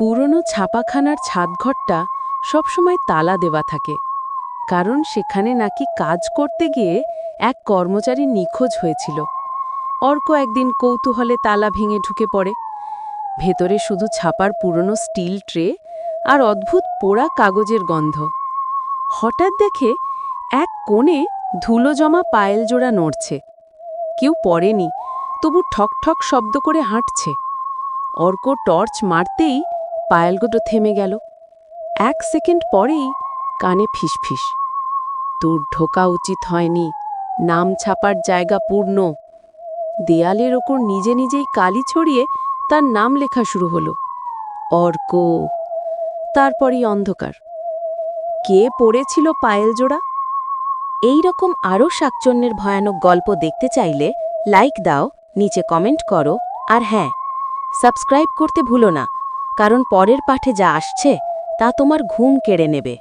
পুরনো ছাপাখানার ছাদঘরটা সবসময় তালা দেওয়া থাকে। কারণ সেখানে নাকি কাজ করতে গিয়ে এক কর্মচারী নিখোঁজ হয়েছিল। অর্ক একদিন কৌতূহলে তালা ভেঙে ঢুকে পড়ে। ভেতরে শুধু ছাপার পুরনো স্টিল ট্রে আর অদ্ভুত পোড়া কাগজের গন্ধ। হঠাৎ দেখে এক কোণে ধুলো জমা পায়েল জোড়া নড়ছে। কেউ পড়েনি, তবু ঠক ঠক শব্দ করে হাঁটছে। অর্ক টর্চ মারতেই পায়েলগুলো থেমে গেল। এক সেকেন্ড পরেই কানে ফিসফিস। তোর ঢোকা উচিত হয়নি, নাম ছাপার জায়গা পূর্ণ। দেয়ালের ওপর নিজে নিজেই কালি ছড়িয়ে তার নাম লেখা শুরু হলো। অর্ক। তারপরই অন্ধকার। কে পড়েছিল পায়েল জোড়া এই রকম আরও শাকচন্যের ভয়ানক গল্প দেখতে চাইলে লাইক দাও, নিচে কমেন্ট করো, আর হ্যাঁ সাবস্ক্রাইব করতে ভুলো না। কারণ পরের পাঠে যা আসছে তা তোমার ঘুম কেড়ে নেবে।